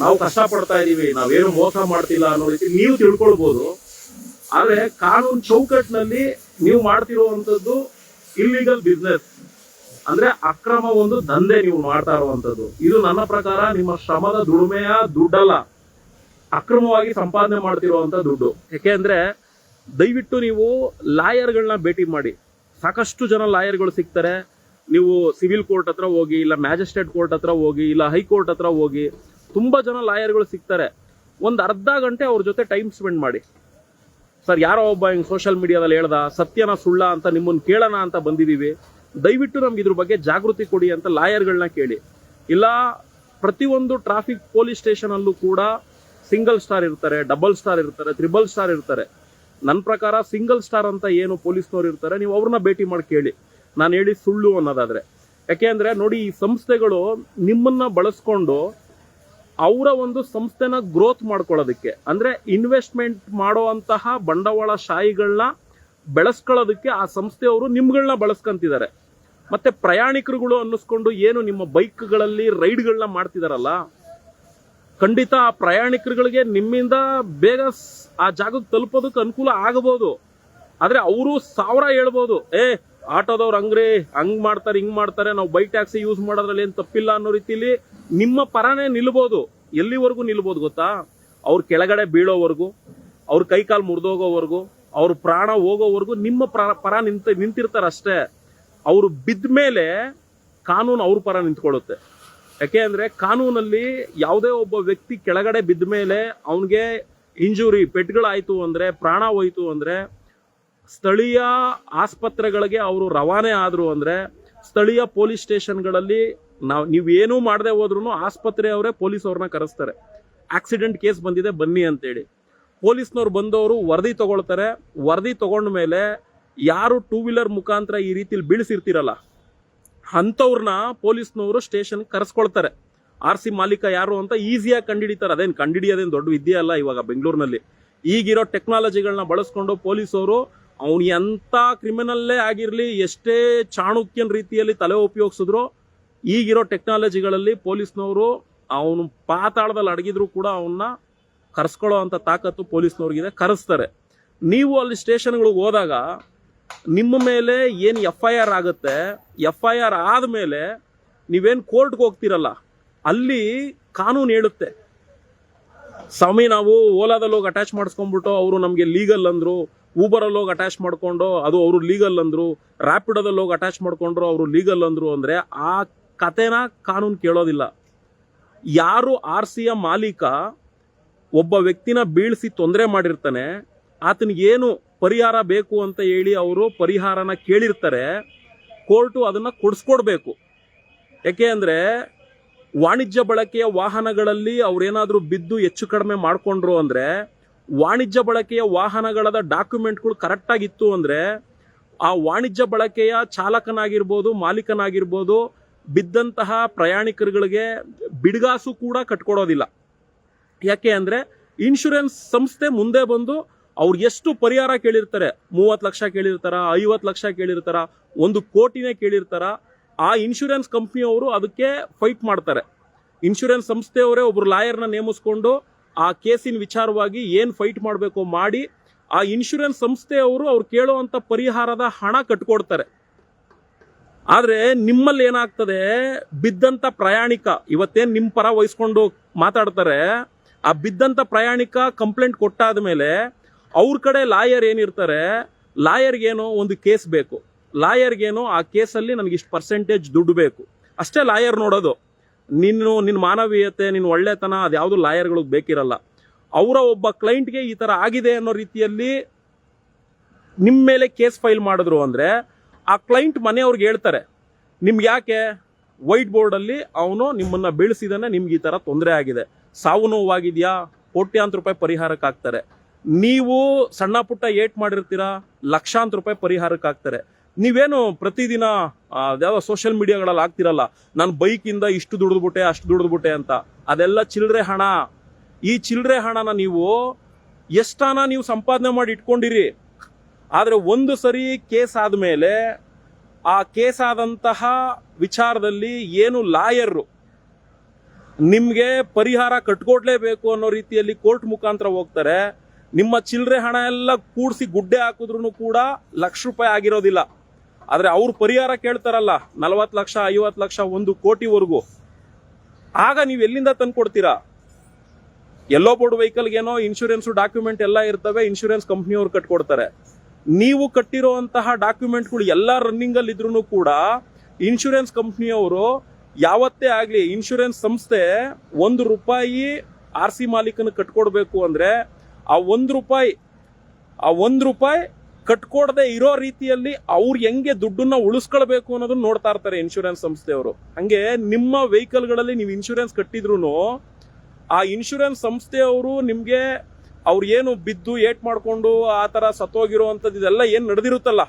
ನಾವು ಕಷ್ಟ ಪಡ್ತಾ ಇದೀವಿ, ನಾವೇನು ಮೋಸ ಮಾಡ್ತಿಲ್ಲ ಅನ್ನೋ ರೀತಿ ನೀವು ತಿಳ್ಕೊಳ್ಬಹುದು ಆದ್ರೆ ಕಾನೂನು ಚೌಕಟ್ಟಿನಲ್ಲಿ ನೀವು ಮಾಡ್ತಿರುವಂತದ್ದು ಇಲ್ಲಿಗಲ್ ಬಿಸ್ನೆಸ್ ಅಂದ್ರೆ ಅಕ್ರಮ ಒಂದು ದಂಧೆ ನೀವು ಮಾಡ್ತಾ ಇರುವಂತದ್ದು ಇದು ನನ್ನ ಪ್ರಕಾರ ನಿಮ್ಮ ಶ್ರಮದ ದುಡಿಮೆಯ ದುಡ್ಡಲ್ಲ. ಅಕ್ರಮವಾಗಿ ಸಂಪಾದನೆ ಮಾಡ್ತಿರುವಂತ ದುಡ್ಡು. ಯಾಕೆಂದ್ರೆ ದಯವಿಟ್ಟು ನೀವು ಲಾಯರ್ಗಳನ್ನ ಭೇಟಿ ಮಾಡಿ. ಸಾಕಷ್ಟು ಜನ ಲಾಯರ್ಗಳು ಸಿಗ್ತಾರೆ. ನೀವು ಸಿವಿಲ್ ಕೋರ್ಟ್ ಹತ್ರ ಹೋಗಿ, ಇಲ್ಲ ಮ್ಯಾಜಿಸ್ಟ್ರೇಟ್ ಕೋರ್ಟ್ ಹತ್ರ ಹೋಗಿ, ಇಲ್ಲ ಹೈಕೋರ್ಟ್ ಹತ್ರ ಹೋಗಿ ತುಂಬಾ ಜನ ಲಾಯರ್ಗಳು ಸಿಗ್ತಾರೆ. ಒಂದು ಅರ್ಧ ಗಂಟೆ ಅವ್ರ ಜೊತೆ ಟೈಮ್ ಸ್ಪೆಂಡ್ ಮಾಡಿ. ಸರ್, ಯಾರೋ ಒಬ್ಬ ಹಿಂಗೆ ಸೋಷಿಯಲ್ ಮೀಡಿಯಾದಲ್ಲಿ ಹೇಳ್ದ, ಸತ್ಯನ ಸುಳ್ಳ ಅಂತ ನಿಮ್ಮನ್ನು ಕೇಳೋಣ ಅಂತ ಬಂದಿದ್ದೀವಿ ದಯವಿಟ್ಟು ನಮ್ಗೆ ಇದ್ರ ಬಗ್ಗೆ ಜಾಗೃತಿ ಕೊಡಿ ಅಂತ ಲಾಯರ್ಗಳನ್ನ ಕೇಳಿ. ಇಲ್ಲ, ಪ್ರತಿಯೊಂದು ಟ್ರಾಫಿಕ್ ಪೊಲೀಸ್ ಸ್ಟೇಷನ್ ಅಲ್ಲೂ ಕೂಡ ಸಿಂಗಲ್ ಸ್ಟಾರ್ ಇರ್ತಾರೆ ಡಬಲ್ ಸ್ಟಾರ್ ಇರ್ತಾರೆ ತ್ರಿಬಲ್ ಸ್ಟಾರ್ ಇರ್ತಾರೆ. ನನ್ನ ಪ್ರಕಾರ ಸಿಂಗಲ್ ಸ್ಟಾರ್ ಅಂತ ಏನು ಪೊಲೀಸ್ನವ್ರು ಇರ್ತಾರೆ, ನೀವು ಅವ್ರನ್ನ ಭೇಟಿ ಮಾಡಿ ಕೇಳಿ. ನಾನು ಹೇಳಿ ಸುಳ್ಳು ಅನ್ನೋದಾದ್ರೆ. ಯಾಕೆಂದ್ರೆ ನೋಡಿ, ಈ ಸಂಸ್ಥೆಗಳು ನಿಮ್ಮನ್ನ ಬಳಸ್ಕೊಂಡು ಅವರ ಒಂದು ಸಂಸ್ಥೆನ ಗ್ರೋತ್ ಮಾಡ್ಕೊಳ್ಳೋದಕ್ಕೆ. ಅಂದ್ರೆ ಇನ್ವೆಸ್ಟ್ಮೆಂಟ್ ಮಾಡುವಂತಹ ಬಂಡವಾಳ ಶಾಹಿಗಳನ್ನ ಬೆಳೆಸ್ಕೊಳ್ಳೋದಕ್ಕೆ ಆ ಸಂಸ್ಥೆಯವರು ನಿಮ್ಗಳನ್ನ ಬಳಸ್ಕೊಂತಿದ್ದಾರೆ. ಮತ್ತೆ ಪ್ರಯಾಣಿಕರುಗಳು ಅನ್ನಿಸ್ಕೊಂಡು ಏನು ನಿಮ್ಮ ಬೈಕ್ಗಳಲ್ಲಿ ರೈಡ್ಗಳನ್ನ ಮಾಡ್ತಿದಾರಲ್ಲ? ಖಂಡಿತ ಆ ಪ್ರಯಾಣಿಕರುಗಳಿಗೆ ನಿಮ್ಮಿಂದ ಬೇಗ ಆ ಜಾಗಕ್ಕೆ ತಲುಪೋದಕ್ಕೆ ಅನುಕೂಲ ಆಗಬಹುದು ಆದ್ರೆ ಅವರು ಸಾವಿರ ಹೇಳ್ಬೋದು, ಏ ಆಟೋದವ್ರು ಹಂಗ್ರಿ ಹಂಗ್ ಮಾಡ್ತಾರೆ, ಹಿಂಗ್ ಮಾಡ್ತಾರೆ, ನಾವು ಬೈಕ್ ಟ್ಯಾಕ್ಸಿ ಯೂಸ್ ಮಾಡೋದ್ರಲ್ಲಿ ಏನ್ ತಪ್ಪಿಲ್ಲ ಅನ್ನೋ ರೀತಿಲಿ ನಿಮ್ಮ ಪರನೇ ನಿಲ್ಬೋದು, ಎಲ್ಲಿವರೆಗೂ ನಿಲ್ಬೋದು ಗೊತ್ತಾ? ಅವ್ರ ಕೆಳಗಡೆ ಬೀಳೋವರೆಗೂ, ಅವ್ರ ಕೈ ಕಾಲು ಮುರಿದೋಗೋವರೆಗೂ, ಅವ್ರ ಪ್ರಾಣ ಹೋಗೋವರೆಗೂ ನಿಮ್ಮ ಪ್ರ- ನಿಂತ, ನಿಂತಿರ್ತಾರೆ ಅಷ್ಟೇ. ಅವರು ಬಿದ್ದ ಮೇಲೆ ಕಾನೂನು ಅವ್ರ ಪರ ನಿಂತ್ಕೊಳ್ಳುತ್ತೆ. ಯಾಕೆ ಅಂದರೆ ಕಾನೂನಲ್ಲಿ ಯಾವುದೇ ಒಬ್ಬ ವ್ಯಕ್ತಿ ಕೆಳಗಡೆ ಬಿದ್ದ ಮೇಲೆ ಅವನಿಗೆ ಇಂಜುರಿ, ಪೆಟ್ಗಳಾಯಿತು ಅಂದ್ರೆ, ಪ್ರಾಣ ಹೋಯ್ತು ಅಂದ್ರೆ ಸ್ಥಳೀಯ ಆಸ್ಪತ್ರೆಗಳಿಗೆ ಅವರು ರವಾನೆ ಆದರು ಅಂದರೆ ಸ್ಥಳೀಯ ಪೊಲೀಸ್ ಸ್ಟೇಷನ್ಗಳಲ್ಲಿ ನಾವು ನೀವೇನೂ ಮಾಡದೆ ಹೋದ್ರೂ ಆಸ್ಪತ್ರೆಯವರೇ ಪೊಲೀಸ್ ಅವ್ರನ್ನ ಕರೆಸ್ತಾರೆ. ಆಕ್ಸಿಡೆಂಟ್ ಕೇಸ್ ಬಂದಿದೆ, ಬನ್ನಿ ಅಂತೇಳಿ. ಪೊಲೀಸ್ನವ್ರು ಬಂದವರು ವರದಿ ತಗೊಳ್ತಾರೆ. ವರದಿ ತಗೊಂಡ ಮೇಲೆ ಯಾರು ಟೂ ವೀಲರ್ ಮುಖಾಂತರ ಈ ರೀತಿಲಿ ಬೀಳಿಸಿರ್ತಿರಲ್ಲ ಅಂಥವ್ರನ್ನ ಪೊಲೀಸ್ನವರು ಸ್ಟೇಷನ್ ಕರೆಸ್ಕೊಳ್ತಾರೆ. ಆರ್ ಸಿ ಮಾಲೀಕ ಯಾರು ಅಂತ ಈಸಿಯಾಗಿ ಕಂಡಿಡಿತಾರೆ. ಅದೇನು ಕಂಡಿಡಿಯೋದೇನು ದೊಡ್ಡ ವಿದ್ಯೆ ಅಲ್ಲ ಇವಾಗ ಬೆಂಗಳೂರಿನಲ್ಲಿ. ಈಗಿರೋ ಟೆಕ್ನಾಲಜಿಗಳನ್ನ ಬಳಸ್ಕೊಂಡು ಪೊಲೀಸವರು ಅವ್ನು ಎಂಥ ಕ್ರಿಮಿನಲ್ಲೇ ಆಗಿರಲಿ, ಎಷ್ಟೇ ಚಾಣುಕ್ಯನ ರೀತಿಯಲ್ಲಿ ತಲೆ ಉಪಯೋಗಿಸಿದ್ರು, ಈಗಿರೋ ಟೆಕ್ನಾಲಜಿಗಳಲ್ಲಿ ಪೊಲೀಸ್ನವರು ಅವನು ಪಾತಾಳದಲ್ಲಿ ಅಡಗಿದ್ರು ಕೂಡ ಅವನ್ನ ಕರೆಸ್ಕೊಳ್ಳೋ ಅಂತ ತಾಕತ್ತು ಪೊಲೀಸ್ನವ್ರಿಗಿದೆ, ಕರೆಸ್ತಾರೆ. ನೀವು ಅಲ್ಲಿ ಸ್ಟೇಷನ್ಗಳಿಗೆ ಹೋದಾಗ, ನಿಮ್ಮ ಮೇಲೆ ಏನು ಎಫ್ ಐ ಆರ್ ಆಗುತ್ತೆ ಎಫ್ ಐ ಆರ್ ಆದಮೇಲೆ ನೀವೇನು ಕೋರ್ಟ್ಗೆ ಹೋಗ್ತಿರಲ್ಲ, ಅಲ್ಲಿ ಕಾನೂನು ಹೇಳುತ್ತೆ. ಸ್ವಾಮಿ, ನಾವು ಓಲಾದಲ್ಲಿ ಹೋಗಿ ಅಟ್ಯಾಚ್ ಮಾಡಿಸ್ಕೊಂಡ್ಬಿಟ್ಟು, ಅವರು ನಮಗೆ ಲೀಗಲ್ ಅಂದ್ರು ಊಬರಲ್ಲಿ ಹೋಗಿ ಅಟ್ಯಾಚ್ ಮಾಡಿಕೊಂಡು, ಅದು ಅವರು ಲೀಗಲ್ ಅಂದರು ರ್ಯಾಪಿಡೋದಲ್ಲಿ ಹೋಗಿ ಅಟ್ಯಾಚ್ ಮಾಡಿಕೊಂಡ್ರು, ಅವರು ಲೀಗಲ್ ಅಂದರು ಅಂದರೆ ಆ ಕತೆನ ಕಾನೂನು ಕೇಳೋದಿಲ್ಲ. ಯಾರು ಆರ್ ಸಿಯ ಮಾಲೀಕ, ಒಬ್ಬ ವ್ಯಕ್ತಿನ ಬೀಳಿಸಿ ತೊಂದರೆ ಮಾಡಿರ್ತಾನೆ ಆತನಿಗೇನು ಪರಿಹಾರ ಬೇಕು ಅಂತ ಹೇಳಿ ಅವರು ಪರಿಹಾರನ ಕೇಳಿರ್ತಾರೆ, ಕೋರ್ಟು ಅದನ್ನು ಕೊಡಿಸ್ಕೊಡ್ಬೇಕು. ಯಾಕೆ ಅಂದರೆ, ವಾಣಿಜ್ಯ ಬಳಕೆಯ ವಾಹನಗಳಲ್ಲಿ ಅವರೇನಾದರೂ ಬಿದ್ದು ಹೆಚ್ಚು ಕಡಿಮೆ ಮಾಡಿಕೊಂಡ್ರು ಅಂದ್ರೆ ವಾಣಿಜ್ಯ ಬಳಕೆಯ ವಾಹನಗಳದ ಡಾಕ್ಯುಮೆಂಟ್ಗಳು ಕರೆಕ್ಟಾಗಿತ್ತು ಅಂದರೆ ಆ ವಾಣಿಜ್ಯ ಬಳಕೆಯ ಚಾಲಕನಾಗಿರ್ಬೋದು, ಮಾಲೀಕನಾಗಿರ್ಬೋದು, ಬಿದ್ದಂತಹ ಪ್ರಯಾಣಿಕರುಗಳಿಗೆ ಬಿಡಗಾಸು ಕೂಡ ಕಟ್ಕೊಡೋದಿಲ್ಲ. ಯಾಕೆ ಅಂದ್ರೆ ಇನ್ಶೂರೆನ್ಸ್ ಸಂಸ್ಥೆ ಮುಂದೆ ಬಂದು ಅವ್ರು ಎಷ್ಟು ಪರಿಹಾರ ಕೇಳಿರ್ತಾರೆ? ಮೂವತ್ತು ಲಕ್ಷ ಕೇಳಿರ್ತಾರ? ಐವತ್ತು ಲಕ್ಷ ಕೇಳಿರ್ತಾರ? ಒಂದು ಕೋಟಿನೇ ಕೇಳಿರ್ತಾರ? ಆ ಇನ್ಶೂರೆನ್ಸ್ ಕಂಪ್ನಿಯವರು ಅದಕ್ಕೆ ಫೈಟ್ ಮಾಡ್ತಾರೆ. ಇನ್ಶೂರೆನ್ಸ್ ಸಂಸ್ಥೆಯವರೇ ಒಬ್ಬರು ಲಾಯರ್ನ ನೇಮಿಸ್ಕೊಂಡು ಆ ಕೇಸಿನ ವಿಚಾರವಾಗಿ ಏನ್ ಫೈಟ್ ಮಾಡಬೇಕು ಮಾಡಿ ಆ ಇನ್ಶೂರೆನ್ಸ್ ಸಂಸ್ಥೆಯವರು ಅವ್ರು ಕೇಳುವಂಥ ಪರಿಹಾರದ ಹಣ ಕಟ್ಕೊಡ್ತಾರೆ. ಆದರೆ ನಿಮ್ಮಲ್ಲಿ ಏನಾಗ್ತದೆ? ಬಿದ್ದಂತ ಪ್ರಯಾಣಿಕ, ಇವತ್ತೇನು ನಿಮ್ಮ ಪರ ವಹಿಸ್ಕೊಂಡು ಮಾತಾಡ್ತಾರೆ, ಆ ಬಿದ್ದಂತ ಪ್ರಯಾಣಿಕ ಕಂಪ್ಲೇಂಟ್ ಕೊಟ್ಟಾದ ಮೇಲೆ ಅವ್ರ ಕಡೆ ಲಾಯರ್ ಏನಿರ್ತಾರೆ? ಲಾಯರ್ಗೇನೋ ಒಂದು ಕೇಸ್ ಬೇಕು. ಲಾಯರ್ಗೇನೋ ಆ ಕೇಸಲ್ಲಿ ನನಗೆ ಇಷ್ಟು ಪರ್ಸೆಂಟೇಜ್ ದುಡ್ಡು ಬೇಕು. ಅಷ್ಟೇ ಲಾಯರ್ ನೋಡೋದು. ನೀನು ನಿನ್ನ ಮಾನವೀಯತೆ, ನಿನ್ನ ಒಳ್ಳೆತನ, ಅದು ಯಾವುದು ಲಾಯರ್ಗಳಿಗೆ ಬೇಕಿರಲ್ಲ. ಅವರ ಒಬ್ಬ ಕ್ಲೈಂಟ್ಗೆ ಈ ಥರ ಆಗಿದೆ ಅನ್ನೋ ರೀತಿಯಲ್ಲಿ ನಿಮ್ಮ ಮೇಲೆ ಕೇಸ್ ಫೈಲ್ ಮಾಡಿದ್ರು ಅಂದರೆ ಆ ಕ್ಲೈಂಟ್ ಮನೆಯವ್ರಿಗೆ ಹೇಳ್ತಾರೆ, ನಿಮ್ಗೆ ಯಾಕೆ ವೈಟ್ ಬೋರ್ಡಲ್ಲಿ ಅವನು ನಿಮ್ಮನ್ನು ಬೀಳಿಸಿದಾನೆ, ನಿಮ್ಗೆ ಈ ಥರ ತೊಂದರೆ ಆಗಿದೆ. ಸಾವು ನೋವಾಗಿದೆಯಾ? ಕೋಟ್ಯಾಂತರ ರೂಪಾಯಿ ಪರಿಹಾರಕ್ಕೆ ಹಾಕ್ತಾರೆ. ನೀವು ಸಣ್ಣ ಪುಟ್ಟ ಏಟ್ ಮಾಡಿರ್ತೀರಾ? ಲಕ್ಷಾಂತರ ರೂಪಾಯಿ ಪರಿಹಾರಕ್ಕೆ ಹಾಕ್ತಾರೆ. ನೀವೇನು ಪ್ರತಿದಿನ ಯಾವ ಸೋಷಿಯಲ್ ಮೀಡಿಯಾಗಳಲ್ಲಿ ಆಗ್ತಿರಲ್ಲ ನಾನು ಬೈಕಿಂದ ಇಷ್ಟು ದುಡಿದ್ಬಿಟ್ಟೆ ಅಷ್ಟು ದುಡಿದ್ಬಿಟ್ಟೆ ಅಂತ. ಅದೆಲ್ಲ ಚಿಲ್ಲರೆ ಹಣ. ಈ ಚಿಲ್ಲರೆ ಹಣನ ನೀವು ಎಷ್ಟಾನ ನೀವು ಸಂಪಾದನೆ ಮಾಡಿ ಇಟ್ಕೊಂಡಿರಿ? ಆದರೆ ಒಂದು ಸರಿ ಕೇಸ್ ಆದಮೇಲೆ, ಆ ಕೇಸ್ ಆದಂತಹ ವಿಚಾರದಲ್ಲಿ ಏನು ಲಾಯರ್ ನಿಮಗೆ ಪರಿಹಾರ ಕಟ್ಕೊಡ್ಲೇಬೇಕು ಅನ್ನೋ ರೀತಿಯಲ್ಲಿ ಕೋರ್ಟ್ ಮುಖಾಂತರ ಹೋಗ್ತಾರೆ. ನಿಮ್ಮ ಚಿಲ್ಲರೆ ಹಣ ಎಲ್ಲ ಕೂಡಿಸಿ ಗುಡ್ಡೆ ಹಾಕಿದ್ರು ಕೂಡ ಲಕ್ಷ ರೂಪಾಯಿ ಆಗಿರೋದಿಲ್ಲ. ಆದ್ರೆ ಅವ್ರು ಪರಿಹಾರ ಕೇಳ್ತಾರಲ್ಲ, ನಲವತ್ತು ಲಕ್ಷ, ಐವತ್ತು ಲಕ್ಷ, ಒಂದು ಕೋಟಿವರೆಗೂ. ಆಗ ನೀವು ಎಲ್ಲಿಂದ ತಂದು ಕೊಡ್ತೀರಾ ಎಲ್ಲೋ ಬೋರ್ಡ್ ವೆಹಿಕಲ್ಗೇನೋ ಇನ್ಶೂರೆನ್ಸ್ ಡಾಕ್ಯುಮೆಂಟ್ ಎಲ್ಲ ಇರ್ತವೆ ಇನ್ಶೂರೆನ್ಸ್ ಕಂಪ್ನಿಯವ್ರು ಕಟ್ಕೊಡ್ತಾರೆ. ನೀವು ಕಟ್ಟಿರುವಂತಹ ಡಾಕ್ಯುಮೆಂಟ್ಗಳು ಎಲ್ಲ ರನ್ನಿಂಗ್ ಅಲ್ಲಿ ಇದ್ರೂ ಕೂಡ ಇನ್ಶೂರೆನ್ಸ್ ಕಂಪ್ನಿಯವರು ಯಾವತ್ತೇ ಆಗಲಿ ಇನ್ಶೂರೆನ್ಸ್ ಸಂಸ್ಥೆ ಒಂದು ರೂಪಾಯಿ ಆರ್ ಸಿ ಮಾಲೀಕನ ಕಟ್ಕೊಡ್ಬೇಕು ಅಂದ್ರೆ ಆ ಒಂದು ರೂಪಾಯಿ, ಆ ಒಂದು ರೂಪಾಯಿ ಕಟ್ಕೊಡದೆ ಇರೋ ರೀತಿಯಲ್ಲಿ ಅವ್ರು ಹೆಂಗೆ ದುಡ್ಡನ್ನ ಉಳಿಸ್ಕೊಳ್ಬೇಕು ಅನ್ನೋದನ್ನ ನೋಡ್ತಾ ಇರ್ತಾರೆ ಇನ್ಶೂರೆನ್ಸ್ ಸಂಸ್ಥೆಯವರು. ಹಂಗೆ ನಿಮ್ಮ ವೆಹಿಕಲ್ಗಳಲ್ಲಿ ನೀವು ಇನ್ಶೂರೆನ್ಸ್ ಕಟ್ಟಿದ್ರು ಆ ಇನ್ಶೂರೆನ್ಸ್ ಸಂಸ್ಥೆಯವರು ನಿಮಗೆ ಅವ್ರು ಏನು ಬಿದ್ದು ಏಟ್ ಮಾಡಿಕೊಂಡು ಆ ಥರ ಸತ್ತೋಗಿರುವಂಥದ್ದು ಇದೆಲ್ಲ ಏನು ನಡೆದಿರುತ್ತಲ್ಲ?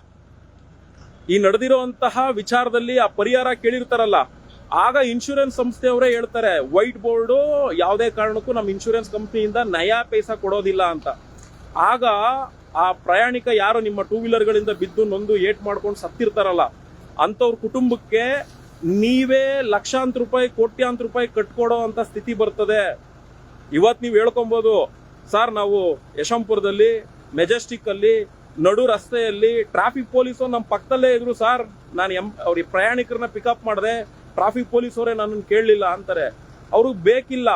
ಈ ನಡೆದಿರುವಂತಹ ವಿಚಾರದಲ್ಲಿ ಆ ಪರಿಹಾರ ಕೇಳಿರ್ತಾರಲ್ಲ. ಆಗ ಇನ್ಶೂರೆನ್ಸ್ ಸಂಸ್ಥೆಯವರೇ ಹೇಳ್ತಾರೆ ವೈಟ್ ಬೋರ್ಡು ಯಾವುದೇ ಕಾರಣಕ್ಕೂ ನಮ್ಮ ಇನ್ಶೂರೆನ್ಸ್ ಕಂಪ್ನಿಯಿಂದ ನಯಾ ಪೈಸಾ ಕೊಡೋದಿಲ್ಲ ಅಂತ. ಆಗ ಆ ಪ್ರಯಾಣಿಕ ಯಾರು ನಿಮ್ಮ ಟೂ ವೀಲರ್ಗಳಿಂದ ಬಿದ್ದು ನೊಂದು ಏಟ್ ಮಾಡ್ಕೊಂಡು ಸತ್ತಿರ್ತಾರಲ್ಲ, ಅಂಥವ್ರ ಕುಟುಂಬಕ್ಕೆ ನೀವೇ ಲಕ್ಷಾಂತರ ರೂಪಾಯಿ ಕೋಟ್ಯಾಂತರ ರೂಪಾಯಿ ಕಟ್ಕೊಡೋ ಅಂತ ಸ್ಥಿತಿ ಬರ್ತದೆ. ಇವತ್ತು ನೀವು ಹೇಳ್ಕೊಬೋದು, ಸರ್ ನಾವು ಯಶವಂತಪುರದಲ್ಲಿ ಮೆಜೆಸ್ಟಿಕ್ ಅಲ್ಲಿ, ನಡು ರಸ್ತೆಯಲ್ಲಿ ಟ್ರಾಫಿಕ್ ಪೊಲೀಸರು ನಮ್ಮ ಪಕ್ಕದಲ್ಲೇ ಇದ್ರು ಸರ್. ನಾನು ಎಂ ಅವ್ರಿಗೆ ಪ್ರಯಾಣಿಕರನ್ನ ಪಿಕಪ್ ಮಾಡಿದೆ ಟ್ರಾಫಿಕ್ ಪೊಲೀಸವರೇ ನನ್ನನ್ನು ಕೇಳಲಿಲ್ಲ ಅಂತಾರೆ. ಅವ್ರಿಗೆ ಬೇಕಿಲ್ಲ.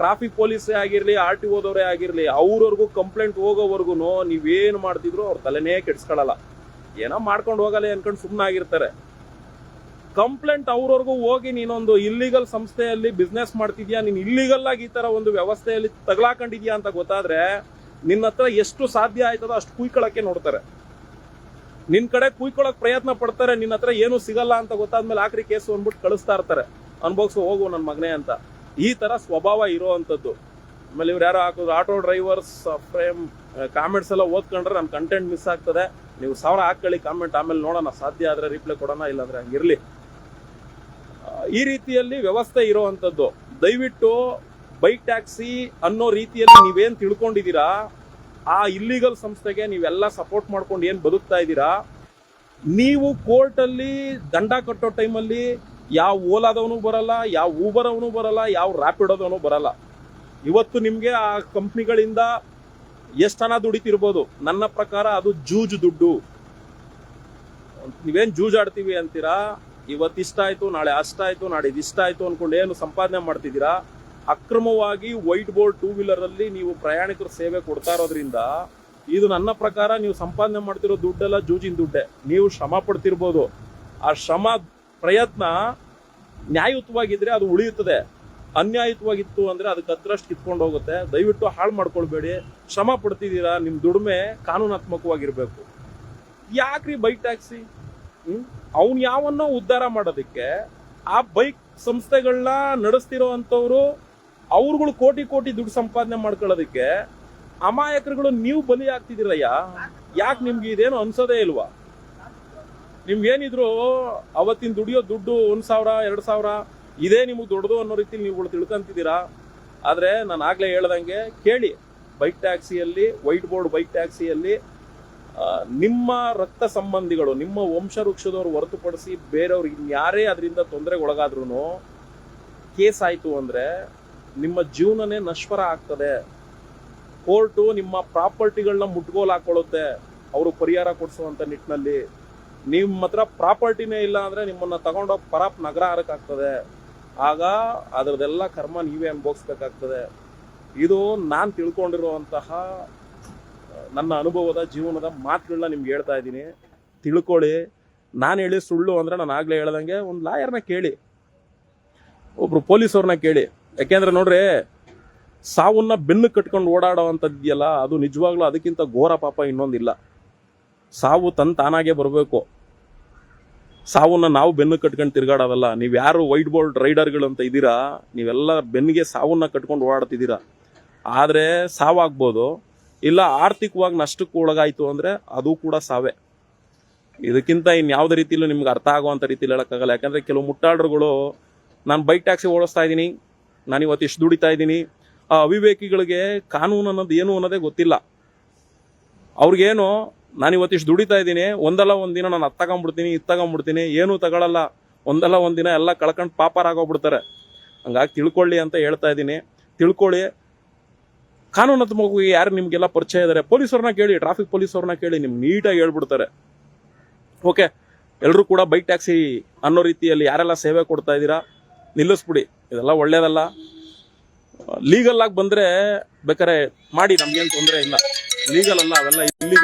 ಟ್ರಾಫಿಕ್ ಪೊಲೀಸೇ ಆಗಿರಲಿ, ಆರ್ ಟಿ ಓದವರೇ ಆಗಿರಲಿ, ಅವ್ರವ್ರಿಗೂ ಕಂಪ್ಲೇಂಟ್ ಹೋಗೋವರೆಗೂ ನೀವೇನು ಮಾಡ್ತಿದ್ರು ಅವ್ರ ತಲೆನೇ ಕೆಡ್ಸ್ಕೊಳಲ್ಲ. ಏನೋ ಮಾಡ್ಕೊಂಡು ಹೋಗಲ್ಲ ಅನ್ಕೊಂಡು ಸುಮ್ಮನೆ ಆಗಿರ್ತಾರೆ ಕಂಪ್ಲೇಂಟ್ ಅವ್ರವ್ರಿಗೂ ಹೋಗಿ ನೀನೊಂದು ಇಲ್ಲಿಗಲ್ ಸಂಸ್ಥೆಯಲ್ಲಿ ಬಿಸ್ನೆಸ್ ಮಾಡ್ತಿದ್ಯಾ, ನೀನು ಇಲ್ಲಿಗಲ್ ಆಗಿ ಈ ತರ ಒಂದು ವ್ಯವಸ್ಥೆಯಲ್ಲಿ ತಗಲಾಕೊಂಡಿದ್ಯಾ ಅಂತ ಗೊತ್ತಾದ್ರೆ ನಿನ್ನ ಹತ್ರ ಎಷ್ಟು ಸಾಧ್ಯ ಆಯ್ತದೋ ಅಷ್ಟು ಕುಯ್ಕೊಳಕ್ಕೆ ನೋಡ್ತಾರೆ. ನಿನ್ ಕಡೆ ಕುಯ್ಕೊಳಕ್ ಪ್ರಯತ್ನ ಪಡ್ತಾರೆ, ನಿನ್ನ ಹತ್ರ ಏನು ಸಿಗಲ್ಲ ಅಂತ ಗೊತ್ತಾದ್ಮೇಲೆ ಆಕ್ರಿ ಕೇಸು ಅಂದ್ಬಿಟ್ಟು ಕಳಿಸ್ತಾ ಇರ್ತಾರೆ. ಅನ್ಭೋಗ್ಸು ಹೋಗು ನನ್ನ ಮಗನೇ ಅಂತ. ಈ ತರ ಸ್ವಭಾವ ಇರೋವಂಥದ್ದು ಆಮೇಲೆ ಇವ್ರು ಯಾರೋ ಹಾಕೋದು, ಆಟೋ ಡ್ರೈವರ್ಸ್ ಫ್ರೇಮ್ ಕಾಮೆಂಟ್ಸ್ ಎಲ್ಲ ಓದ್ಕೊಂಡ್ರೆ ನಮ್ಮ ಕಂಟೆಂಟ್ ಮಿಸ್ ಆಗ್ತದೆ. ನೀವು ಸಾವಿರ ಹಾಕೊಳ್ಳಿ ಕಾಮೆಂಟ್ ಆಮೇಲೆ ನೋಡೋಣ, ಸಾಧ್ಯ ಆದ್ರೆ ರಿಪ್ಲೈ ಕೊಡೋಣ, ಇಲ್ಲಾಂದ್ರೆ ಹಂಗಿರಲಿ ಈ ರೀತಿಯಲ್ಲಿ ವ್ಯವಸ್ಥೆ ಇರುವಂತದ್ದು. ದಯವಿಟ್ಟು ಬೈಕ್ ಟ್ಯಾಕ್ಸಿ ಅನ್ನೋ ರೀತಿಯಲ್ಲಿ ನೀವೇನು ತಿಳ್ಕೊಂಡಿದ್ದೀರಾ, ಆ ಇಲ್ಲಿಗಲ್ ಸಂಸ್ಥೆಗೆ ನೀವೆಲ್ಲ ಸಪೋರ್ಟ್ ಮಾಡ್ಕೊಂಡು ಏನು ಬದುಕ್ತಾ ಇದ್ದೀರಾ, ನೀವು ಕೋರ್ಟ್ ಅಲ್ಲಿ ದಂಡ ಕಟ್ಟೋ ಟೈಮಲ್ಲಿ ಯಾವ ಓಲಾದವನು ಬರಲ್ಲ, ಯಾವ ಊಬರ್ ಅವನು ಬರಲ್ಲ, ಯಾವ ರ್ಯಾಪಿಡೋದವನು ಬರಲ್ಲ. ಇವತ್ತು ನಿಮಗೆ ಆ ಕಂಪ್ನಿಗಳಿಂದ ಎಷ್ಟು ಹಣ ದುಡಿತಿರ್ಬೋದು? ನನ್ನ ಪ್ರಕಾರ ಅದು ಜೂಜು ದುಡ್ಡು. ನೀವೇನ್ ಜೂಜಾಡ್ತೀವಿ ಅಂತೀರಾ? ಇವತ್ತು ಇಷ್ಟ ಆಯಿತು, ನಾಳೆ ಅಷ್ಟ ಆಯ್ತು ನಾಳೆ ಇದಿಷ್ಟ ಆಯ್ತು ಅಂದ್ಕೊಂಡು ಏನು ಸಂಪಾದನೆ ಮಾಡ್ತಿದ್ದೀರಾ? ಅಕ್ರಮವಾಗಿ ವೈಟ್ ಬೋರ್ಡ್ ಟೂ ವೀಲರಲ್ಲಿ ನೀವು ಪ್ರಯಾಣಿಕರ ಸೇವೆ ಕೊಡ್ತಾ ಇರೋದ್ರಿಂದ ಇದು ನನ್ನ ಪ್ರಕಾರ ನೀವು ಸಂಪಾದನೆ ಮಾಡ್ತಿರೋ ದುಡ್ಡೆಲ್ಲ ಜೂಜಿನ ದುಡ್ಡೆ. ನೀವು ಶ್ರಮ ಪಡ್ತಿರ್ಬೋದು. ಆ ಶ್ರಮ ಪ್ರಯತ್ನ ನ್ಯಾಯಯುತವಾಗಿದ್ರೆ ಅದು ಉಳಿಯುತ್ತದೆ. ಅನ್ಯಾಯಯುತವಾಗಿತ್ತು ಅಂದ್ರೆ ಅದಕ್ಕೆ ಹತ್ರಷ್ಟು ಕಿತ್ಕೊಂಡು ಹೋಗುತ್ತೆ. ದಯವಿಟ್ಟು ಹಾಳು ಮಾಡ್ಕೊಳ್ಬೇಡಿ. ಶ್ರಮ ಪಡ್ತಿದ್ದೀರಾ ನಿಮ್ಮ ದುಡಿಮೆ ಕಾನೂನಾತ್ಮಕವಾಗಿರ್ಬೇಕು. ಯಾಕ್ರಿ ಬೈಕ್ ಟ್ಯಾಕ್ಸಿ? ಅವ್ನ್ ಯಾವನ್ನೋ ಉದ್ಧಾರ ಮಾಡೋದಕ್ಕೆ ಆ ಬೈಕ್ ಸಂಸ್ಥೆಗಳನ್ನ ನಡೆಸ್ತಿರೋ ಅಂತವ್ರು ಅವ್ರುಗಳು ಕೋಟಿ ಕೋಟಿ ದುಡ್ಡು ಸಂಪಾದನೆ ಮಾಡ್ಕೊಳ್ಳೋದಕ್ಕೆ ಅಮಾಯಕರುಗಳು ನೀವು ಬಲಿ ಆಗ್ತಿದ್ದೀರಯ್ಯ ಯಾಕೆ ನಿಮ್ಗೆ ಇದೇನು ಅನ್ಸೋದೇ ಇಲ್ವಾ? ನಿಮ್ಗೇನಿದ್ರು ಅವತ್ತಿನ ದುಡಿಯೋ ದುಡ್ಡು ಒಂದು ಸಾವಿರ, ಎರಡು ಸಾವಿರ, ಇದೇ ನಿಮಗೆ ದೊಡ್ಡದು ಅನ್ನೋ ರೀತಿ ನೀವುಗಳು ತಿಳ್ಕೊಂತಿದ್ದೀರಾ? ಆದ್ರೆ ನಾನು ಆಗ್ಲೇ ಹೇಳ್ದಂಗೆ ಕೇಳಿ. ಬೈಕ್ ಟ್ಯಾಕ್ಸಿಯಲ್ಲಿ ವೈಟ್ ಬೋರ್ಡ್ ಬೈಕ್ ಟ್ಯಾಕ್ಸಿಯಲ್ಲಿ ನಿಮ್ಮ ರಕ್ತ ಸಂಬಂಧಿಗಳು, ನಿಮ್ಮ ವಂಶವೃಕ್ಷದವ್ರು ಹೊರತುಪಡಿಸಿ ಬೇರೆಯವ್ರು ಇನ್ಯಾರೇ ಅದರಿಂದ ತೊಂದರೆಗೆ ಒಳಗಾದ್ರೂ ಕೇಸ್ ಆಯಿತು ಅಂದರೆ ನಿಮ್ಮ ಜೀವನನೇ ನಶ್ವರ ಆಗ್ತದೆ. ಕೋರ್ಟು ನಿಮ್ಮ ಪ್ರಾಪರ್ಟಿಗಳನ್ನ ಮುಟ್ಗೋಲು ಹಾಕೊಳ್ಳುತ್ತೆ ಅವರು ಪರಿಹಾರ ಕೊಡಿಸುವಂಥ ನಿಟ್ಟಿನಲ್ಲಿ ನಿಮ್ಮ ಹತ್ರ ಪ್ರಾಪರ್ಟಿನೇ ಇಲ್ಲ ಅಂದ್ರೆ ನಿಮ್ಮನ್ನ ತಗೊಂಡೋಗಿ ಪರಾಪ್ ನಗರ ಹಾರಕ್ಕಾಗ್ತದೆ ಆಗ ಅದರದೆಲ್ಲ ಕರ್ಮ ನೀವೇ ಅನುಭವಿಸ್ಬೇಕಾಗ್ತದೆ. ಇದು ನಾನು ತಿಳ್ಕೊಂಡಿರುವಂತಹ, ನನ್ನ ಅನುಭವದ ಜೀವನದ ಮಾತುಗಳನ್ನ ನಿಮ್ಗೆ ಹೇಳ್ತಾ ಇದ್ದೀನಿ. ತಿಳ್ಕೊಳ್ಳಿ. ನಾನು ಹೇಳಿ ಸುಳ್ಳು ಅಂದ್ರೆ ನಾನು ಆಗ್ಲೇ ಹೇಳ್ದಂಗೆ ಒಂದು ಲಾಯರ್ನ ಕೇಳಿ. ಒಬ್ರು ಪೊಲೀಸವ್ರನ್ನ ಕೇಳಿ. ಯಾಕೆಂದ್ರೆ ನೋಡ್ರಿ, ಸಾವನ್ನ ಬೆನ್ನು ಕಟ್ಕೊಂಡು ಓಡಾಡೋ ಅಂಥದ್ದಿದೆಯಲ್ಲ ಅದು ನಿಜವಾಗ್ಲೂ ಅದಕ್ಕಿಂತ ಘೋರ ಪಾಪ ಇನ್ನೊಂದಿಲ್ಲ. ಸಾವು ತನ್ ತಾನಾಗೆ ಬರಬೇಕು. ಸಾವನ್ನ ನಾವು ಬೆನ್ನು ಕಟ್ಕೊಂಡು ತಿರ್ಗಾಡೋದಲ್ಲ, ನೀವು ಯಾರು ವೈಟ್ ಬೋಲ್ಡ್ ರೈಡರ್ಗಳು ಅಂತ ಇದ್ದೀರಾ, ನೀವೆಲ್ಲ ಬೆನ್ನಿಗೆ ಸಾವನ್ನ ಕಟ್ಕೊಂಡು ಓಡಾಡ್ತಿದ್ದೀರಾ. ಆದರೆ ಸಾವಾಗ್ಬೋದು. ಇಲ್ಲ, ಆರ್ಥಿಕವಾಗಿ ನಷ್ಟಕ್ಕೆ ಒಳಗಾಯಿತು ಅಂದ್ರೆ ಅದು ಕೂಡ ಸಾವೇ. ಇದಕ್ಕಿಂತ ಇನ್ಯಾವುದೇ ರೀತಿಲೂ ನಿಮ್ಗೆ ಅರ್ಥ ಆಗುವಂಥ ರೀತಿಲಿ ಹೇಳೋಕ್ಕಾಗಲ್ಲ. ಯಾಕಂದ್ರೆ ಕೆಲವು ಮುಟ್ಟಾಡ್ರುಗಳು ನಾನು ಬೈಕ್ ಟ್ಯಾಕ್ಸಿ ಓಡಿಸ್ತಾ ಇದ್ದೀನಿ, ನಾನು ಇವತ್ತು ಇಷ್ಟು ದುಡಿತಾ ಇದ್ದೀನಿ. ಆ ಅವಿವೇಕಿಗಳಿಗೆ ಕಾನೂನು ಅನ್ನೋದು ಏನು ಅನ್ನೋದೇ ಗೊತ್ತಿಲ್ಲ. ಅವ್ರಿಗೇನು ನಾನು ಇವತ್ತಿಷ್ಟು ದುಡಿತಾ ಇದ್ದೀನಿ. ಒಂದಲ್ಲ ಒಂದಿನ ನಾನು ಅದು ತಗೊಂಡ್ಬಿಡ್ತೀನಿ ಇದು ಏನೂ ತಗೊಳ್ಳಲ್ಲ ಒಂದಲ್ಲ ಒಂದಿನ ಎಲ್ಲ ಕಳ್ಕೊಂಡು ಪಾಪರಾಗೋಗ್ಬಿಡ್ತಾರೆ ಹಂಗಾಗಿ ತಿಳ್ಕೊಳ್ಳಿ ಅಂತ ಹೇಳ್ತಾ ಇದ್ದೀನಿ. ತಿಳ್ಕೊಳ್ಳಿ. ಕಾನೂನಾತ್ಮಕವಾಗಿ ಯಾರು ನಿಮಗೆಲ್ಲ ಪರಿಚಯ ಇದ್ದಾರೆ ಪೊಲೀಸರನ್ನ ಕೇಳಿ, ಟ್ರಾಫಿಕ್ ಪೊಲೀಸರನ್ನ ಕೇಳಿ ನಿಮ್ಗೆ ನೀಟಾಗಿ ಹೇಳ್ಬಿಡ್ತಾರೆ. ಓಕೆ. ಎಲ್ಲರೂ ಕೂಡ ಬೈಕ್ ಟ್ಯಾಕ್ಸಿ ಅನ್ನೋ ರೀತಿಯಲ್ಲಿ ಯಾರೆಲ್ಲ ಸೇವೆ ಕೊಡ್ತಾ ಇದ್ದೀರಾ? ನಿಲ್ಲಿಸ್ಬಿಡಿ. ಇದೆಲ್ಲ ಒಳ್ಳೇದಲ್ಲ. ಲೀಗಲ್ ಆಗಿ ಬಂದರೆ ಬೇಕಾರೆ ಮಾಡಿ, ನಮಗೇನು ತೊಂದರೆ ಇಲ್ಲ. ಲೀಗಲ್ ಅಲ್ಲ, ಅವೆಲ್ಲ ಇಲ್ಲಿಗಲ್